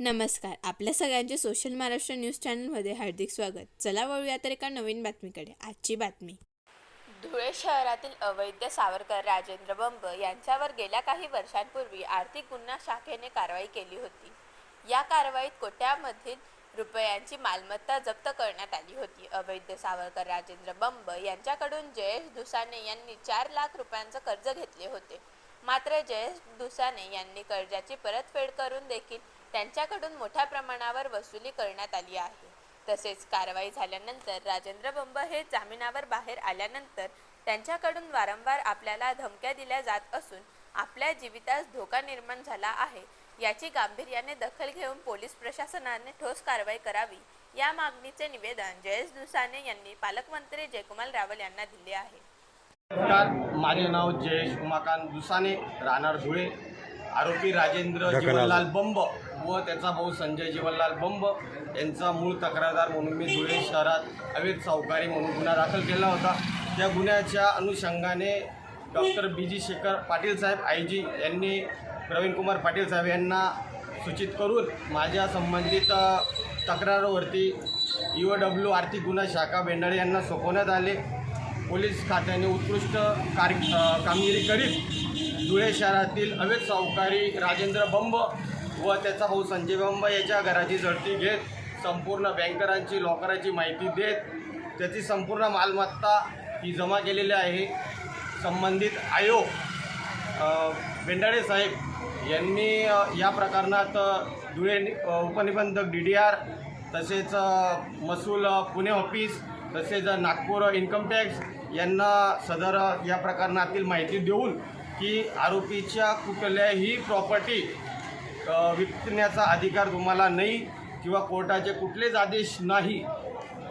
नमस्कार. आपल्या सगळ्यांचे सोशल महाराष्ट्र न्यूज चॅनलमध्ये हार्दिक स्वागत. चला वळूया तर एका नवीन बातमीकडे. आजची बातमी. धुळे शहरातील अवैध सावरकर राजेंद्र बंब यांच्यावर गेल्या काही वर्षांपूर्वी आर्थिक गुन्हा शाखेने कारवाई केली होती. या कारवाईत कोट्यामधील रुपयांची मालमत्ता जप्त करण्यात आली होती. अवैध सावरकर राजेंद्र बंब यांच्याकडून जयेश दुसाने यांनी चार लाख रुपयांचं कर्ज घेतले होते. मात्र जयेश दुसाने यांनी कर्जाची परतफेड करून देखील त्यांच्याकडून मोठ्या प्रमाणावर वसुली करण्यात आली आहे. तसेच कारवाई झाल्यानंतर राजेंद्र बंब हे जामिनावर बाहेर आल्यानंतर त्यांच्याकडून वारंवार आपल्याला धमक्या दिल्या जात असून आपल्या जीवितास धोका निर्माण झाला आहे. याची गांभीर्याने दखल घेऊन पोलीस प्रशासनाने ठोस कारवाई करावी. या मागणीचे निवेदन जयेश दुसाने यांनी पालकमंत्री जयकुमार रावल यांना दिले आहे. नमस्कार. माझे नाव जयेश उमाकांत दुसाने राहणार धुळे. आरोपी राजेंद्र जीवनलाल बंब. व त्याचा भाऊ संजय जीवनलाल बंब यांचा मूळ तक्रारदार म्हणून मी धुळे शहरात अवैध सावकारी म्हणून गुन्हा दाखल केला होता. त्या गुन्ह्याच्या अनुषंगाने doctor B G Shekhar Patil Saheb I G यांनी प्रवीणकुमार पाटील साहेब यांना सूचित करून माझ्या संबंधित तक्रारवरती यू डब्ल्यू आर्थिक गुन्हा शाखा बेंडाळे यांना सोपवण्यात आले. पोलीस खात्याने उत्कृष्ट कार कामगिरी करीत धुळे शहरातील अवैध सावकारी राजेंद्र बंब व त्याचा भाऊ संजय बंब याच्या घराची झडती घेत संपूर्ण बँकरांची लॉकराची माहिती देत त्याची संपूर्ण मालमत्ता ही जमा केलेली आहे. संबंधित आयोग बेंडाळे साहेब यांनी या प्रकरणात धुळे उपनिबंधक डी डी आर तसेच महसूल पुणे ऑफिस तसेच नागपूर इन्कम टॅक्स यांना सदर या प्रकरणातील माहिती देऊन की आरोपीच्या कुठल्याही प्रॉपर्टी विकण्याचा अधिकार तुम्हाला नाही किंवा कोर्टाचे कुठलेच आदेश नाही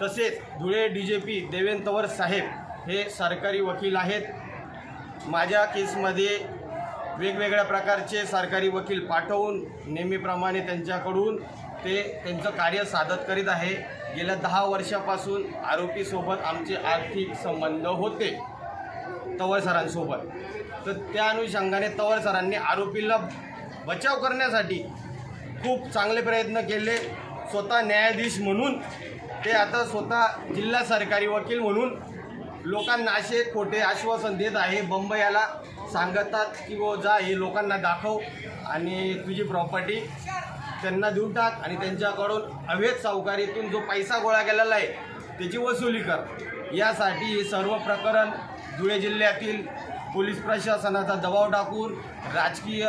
तसेच Dhule D J P Devendra साहेब हे सरकारी वकील आहेत. माझ्या केसमध्ये वेगवेगळ्या प्रकारचे सरकारी वकील पाठवून नेहमीप्रमाणे त्यांच्याकडून ते त्यांचं कार्य साधत करीत आहे. गेल्या दहा वर्षापासून आरोपीसोबत आमचे आर्थिक संबंध होते तवर सरांसोबत तर त्या अनुषंगाने तवर सरांनी आरोपीला बचाव करण्यासाठी खूप चांगले प्रयत्न केले. स्वतः न्यायाधीश म्हणून ते आता स्वतः जिल्हा सरकारी वकील म्हणून लोकांना असे खोटे आश्वासन देत आहे. बंब याला सांगतात की वो जा हे लोकांना दाखव आणि तुझी प्रॉपर्टी त्यांना देऊन टाक आणि त्यांच्याकडून अवैध सावकारीतून जो पैसा गोळा केलेला आहे त्याची वसुली कर. यासाठी हे सर्व प्रकरण धुळे जिल्ह्यातील पोलीस प्रशासनाचा दबाव टाकून राजकीय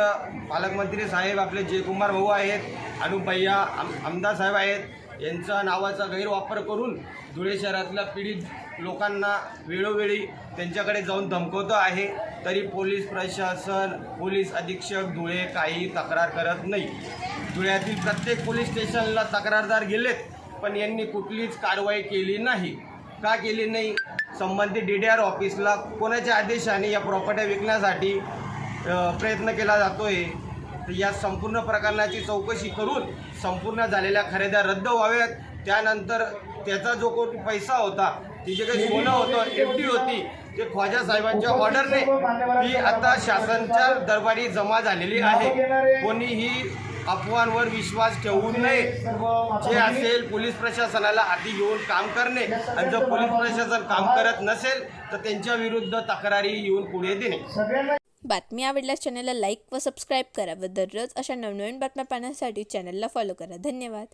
पालकमंत्री साहेब आपले जयकुमार भाऊ आहेत अनुपय्या आम आमदार साहेब आहेत यांचा नावाचा गैरवापर करून धुळे शहरातल्या पीडित लोकांना वेळोवेळी त्यांच्याकडे जाऊन धमकवतो आहे तरी पोलीस प्रशासन पोलीस अधीक्षक धुळे काही तक्रार करत नाही. धुळ्यातील प्रत्येक पोलीस स्टेशनला तक्रारदार गेलेत पण यांनी कुठलीच कारवाई केली नाही. का केली नाही? संबंधित डी डी आर ऑफिसला कोणाच्या आदेशाने या प्रॉपर्ट्या विकण्यासाठी प्रयत्न केला जातो आहे तर या संपूर्ण प्रकरणाची चौकशी करून संपूर्ण झालेल्या खरेद्या रद्द व्हाव्यात. त्यानंतर त्याचा जो कोणी पैसा होता ती जे काही सोनं होतं एफ डी होती ते ख्वाजा साहेबांच्या ऑर्डरने ती आता शासनच्या दरबारी जमा झालेली आहे. कोणीही अफवांवर विश्वास ठेवू नये. जे असेल पोलीस प्रशासनाला आधी घेऊन काम करणे. आणि जर पोलीस प्रशासन काम करत नसेल तर त्यांच्या विरुद्ध तक्रारी येऊन पुढे देणे. बातमी आवडल्यास चॅनलला लाईक व सबस्क्राईब करा व दररोज अशा नवनवीन बातम्या पाहण्यासाठी चॅनलला फॉलो करा. धन्यवाद.